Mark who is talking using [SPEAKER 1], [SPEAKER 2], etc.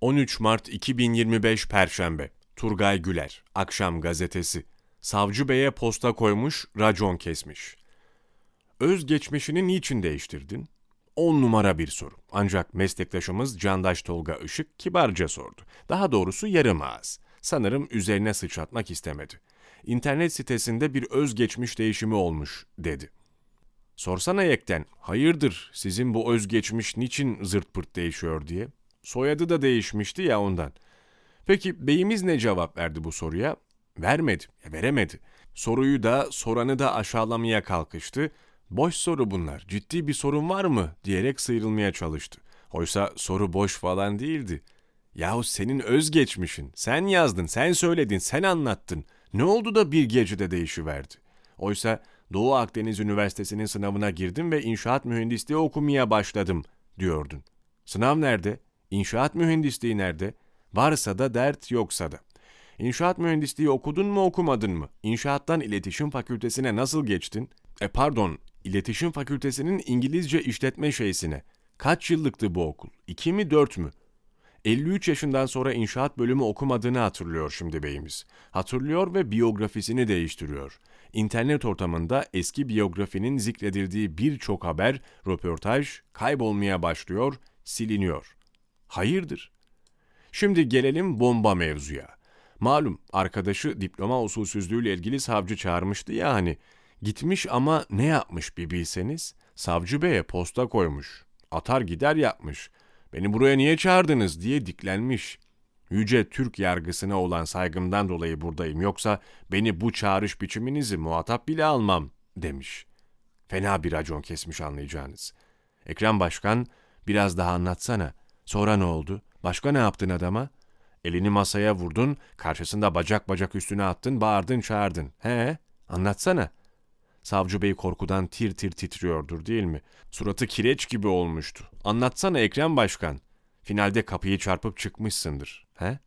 [SPEAKER 1] 13 Mart 2025 Perşembe. Turgay Güler, Akşam Gazetesi. Savcı Bey'e posta koymuş, racon kesmiş. Özgeçmişini niçin değiştirdin? 10 numara bir soru. Ancak meslektaşımız Candaş Tolga Işık kibarca sordu. Daha doğrusu yarım ağız. Sanırım üzerine sıçratmak istemedi. İnternet sitesinde bir özgeçmiş değişimi olmuş dedi. Sorsana Yekten, hayırdır sizin bu özgeçmiş niçin zırt pırt değişiyor diye. Soyadı da değişmişti ya ondan. Peki beyimiz ne cevap verdi bu soruya? Vermedi, veremedi. Soruyu da soranı da aşağılamaya kalkıştı. Boş soru bunlar, ciddi bir sorun var mı diyerek sıyrılmaya çalıştı. Oysa soru boş falan değildi. Yahu senin özgeçmişin, sen yazdın, sen söyledin, sen anlattın. Ne oldu da bir gecede değişiverdi? Oysa Doğu Akdeniz Üniversitesi'nin sınavına girdim ve inşaat mühendisliği okumaya başladım diyordun. Sınav nerede? İnşaat mühendisliği nerede? Varsa da dert yoksa da. İnşaat mühendisliği okudun mu okumadın mı? İnşaattan iletişim fakültesine nasıl geçtin? E pardon, iletişim fakültesinin İngilizce işletme şeysine. Kaç yıllıktı bu okul? 2 mi 4 mü? 53 yaşından sonra inşaat bölümü okumadığını hatırlıyor şimdi beyimiz. Hatırlıyor ve biyografisini değiştiriyor. İnternet ortamında eski biyografinin zikredildiği birçok haber, röportaj kaybolmaya başlıyor, siliniyor. Hayırdır? Şimdi gelelim bomba mevzuya. Malum arkadaşı diploma usulsüzlüğüyle ilgili savcı çağırmıştı ya hani. Gitmiş ama ne yapmış bir bilseniz? Savcı beye posta koymuş. Atar gider yapmış. Beni buraya niye çağırdınız diye diklenmiş. Yüce Türk yargısına olan saygımdan dolayı buradayım yoksa beni bu çağrış biçiminizi muhatap bile almam demiş. Fena bir racon kesmiş anlayacağınız. Ekrem Başkan biraz daha anlatsana. Sonra ne oldu? Başka ne yaptın adama? Elini masaya vurdun, karşısında bacak bacak üstüne attın, bağırdın çağırdın. He, anlatsana. Savcı Bey korkudan tir tir titriyordur değil mi? Suratı kireç gibi olmuştu. Anlatsana Ekrem Başkan. Finalde kapıyı çarpıp çıkmışsındır. He?